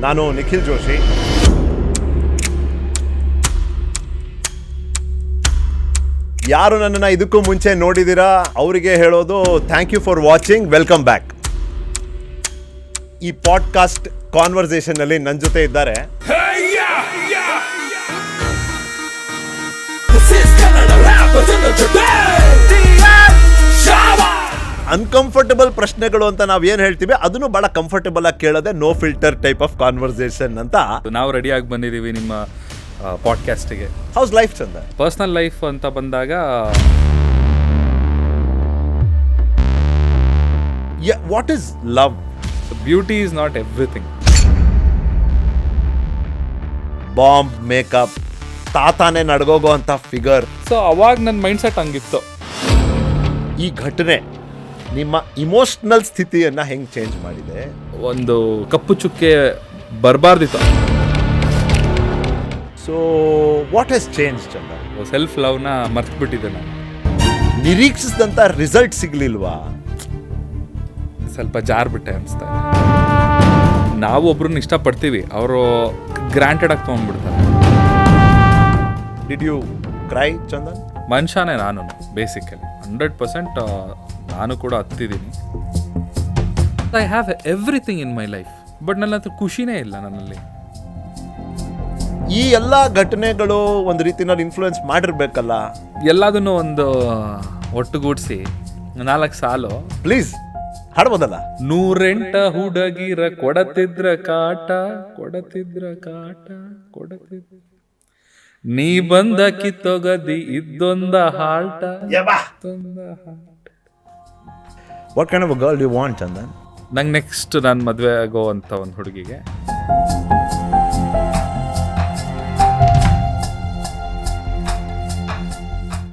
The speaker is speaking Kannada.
ನಾನು ನಿಖಿಲ್ ಜೋಶಿ. ಯಾರು ನನ್ನನ್ನು ಇದಕ್ಕೂ ಮುಂಚೆ ನೋಡಿದ್ದೀರಾ ಅವರಿಗೆ ಹೇಳೋದು thank you for watching welcome back ಈ ಪಾಡ್ಕಾಸ್ಟ್ ಕಾನ್ವರ್ಸೇಷನ್ನಲ್ಲಿ ನನ್ನ ಜೊತೆ ಇದ್ದಾರೆ. This is Canada Rappers in the Shaba! Uncomfortable ಪ್ರಶ್ನೆಗಳು ಅಂತ ನಾವು ಏನು ಹೇಳ್ತೀವಿ ಅದನ್ನು ಬಹಳ ಕಂಫರ್ಟಬಲ್ ಆಗಿ ಕೇಳೋದೆ no filter type of conversation ಅಂತ ನಾವು ರೆಡಿಯಾಗಿ ಬಂದಿದೀವಿ ನಿಮ್ಮ ಪಾಡ್ಕ್ಯಾಸ್ಟಿಗೆ ಹೌಸ್ ಲೈಫ್ ಚಂದ? ಪರ್ಸ್ನಲ್ ಲೈಫ್ ಅಂತ ಬಂದಾಗ what is love beauty is not everything bomb makeup ತಾತಾನೆ ನಡ್ಗೋಗೋ ಅಂತ ಫಿಗರ್ ಸೊ ಅವಾಗ ನನ್ನ ಮೈಂಡ್ ಸೆಟ್ ಹಂಗಿತ್ತು. ಈ ಘಟನೆ ನಿಮ್ಮ ಇಮೋಷ್ನಲ್ ಸ್ಥಿತಿಯನ್ನ ಹೆಂಗ್ ಚೇಂಜ್ ಮಾಡಿದೆ? ಒಂದು ಕಪ್ಪು ಚುಕ್ಕೆ ಬರಬಾರ್ದಿತ್ತು. ಸೊ ವಾಟ್ ಹ್ಯಾಸ್ ಚೇಂಜ್ ಚಂದ? ಸೆಲ್ಫ್ ಲವ್ನ ಮರ್ತ್ಬಿಟ್ಟಿದ್ದೆ ನಾನು. ನಿರೀಕ್ಷಿಸಿದಂತ ರಿಸಲ್ಟ್ ಸಿಗ್ಲಿಲ್ವಾ? ಸ್ವಲ್ಪ ಜಾರ್ಬಿಟ್ಟೆ ಅನಿಸ್ತಾ ನಾವು ಒಬ್ರನ್ನ ಇಷ್ಟಪಡ್ತೀವಿ ಅವರು ಗ್ರಾಂಟೆಡ್ ಆಗಿ ತೊಗೊಂಡ್ಬಿಡ್ತಾರೆ. Did you cry Chandan? ಮನುಷ್ಯನೇ ನಾನು ಬೇಸಿಕಲಿ ಹಂಡ್ರೆಡ್ ಪರ್ಸೆಂಟ್ ನಾನು ಕೂಡ ಹತ್ತಿದ್ದೀನಿ I have everything in my life but ನನ್ನ ಹತ್ರ ಖುಷಿನೇ ಇಲ್ಲ ನನ್ನಲ್ಲಿ. ಈ ಎಲ್ಲ ಘಟನೆಗಳು ಒಂದು ರೀತಿನಲ್ಲಿ ಇನ್ಫ್ಲೂಯೆನ್ಸ್ ಮಾಡಿರ್ಬೇಕಲ್ಲ? ಎಲ್ಲದನ್ನು ಒಂದು ಒಟ್ಟುಗೂಡಿಸಿ ನಾಲ್ಕು ಸಾಲು. ಪ್ಲೀಸ್ ಹಾಡ್ಬೋದಲ್ಲ ನೂರೆಂಟ ಹುಡುಗಿರ ಕೊಡತಿದ್ರ ಕಾಟ ಕೊಡತಿದ್ರ ಕಾಟ ಕೊಡತಿದ್ರ ನೀ ಬಂದ ಕಿತ್ತೊಗದಿ ಇದ್ದೊಂದ ಹಾಲ್ಟ. What kind of girl you want Chandan ನಂಗೆ ನೆಕ್ಸ್ಟ್ ನಾನು ಮದುವೆ ಆಗೋ ಅಂತ ಒಂದು ಹುಡುಗಿಗೆ.